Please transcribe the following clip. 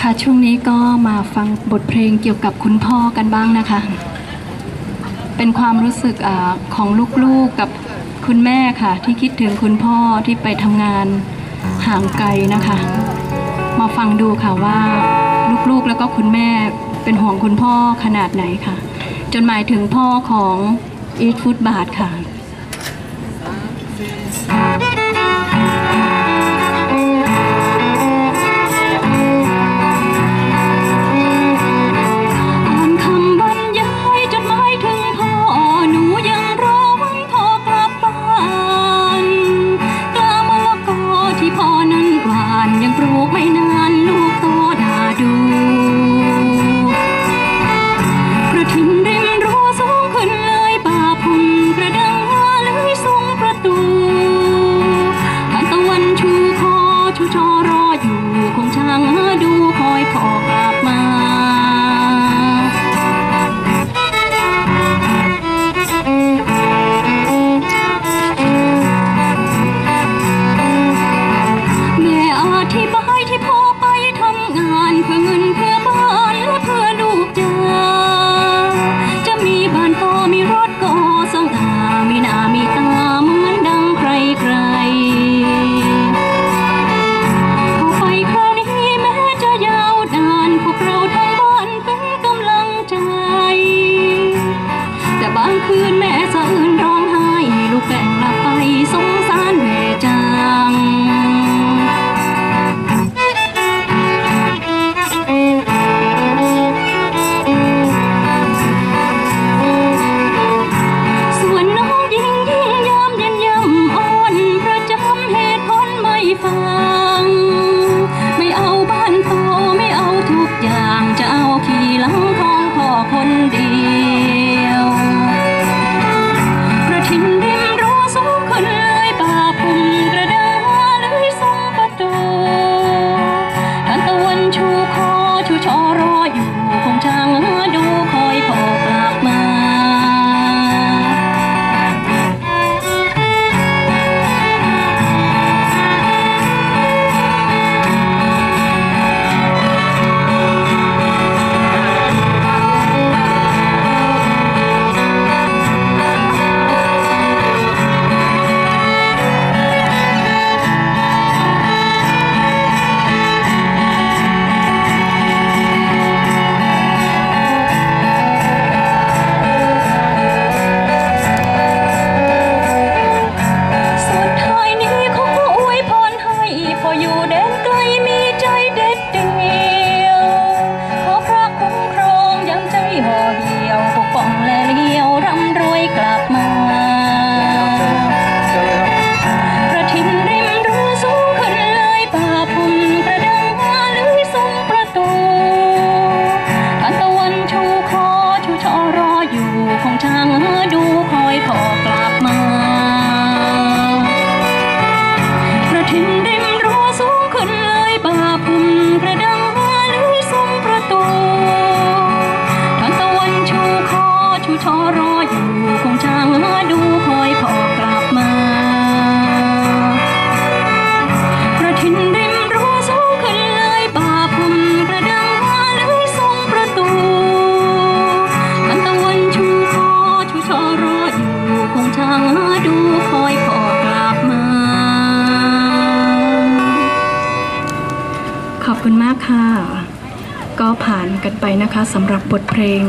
ค่ะช่วงนี้ก็มาฟังบทเพลงเกี่ยวกับคุณพ่อกันบ้างนะคะ เป็นความรู้สึกอของลูกๆกับคุณแม่ค่ะ ที่คิดถึงคุณพ่อที่ไปทำงานห่างไกลนะคะ มาฟังดูค่ะว่าลูกๆแล้วก็คุณแม่เป็นห่วงคุณพ่อขนาดไหนค่ะ จนหมายถึงพ่อของอีทฟูดบาทค่ะ Hôn ทั้งดูคอยพอกลับมากระถิ่นริมรั้สูงขึ้นเลยบาปุ่มกระดังเลือยซุ้มประตูทางตะวันชูคอชูชอรออยู่คงช่างดู ขอบคุณมากค่ะ ก็ผ่านกันไปนะคะสำหรับบทเพลง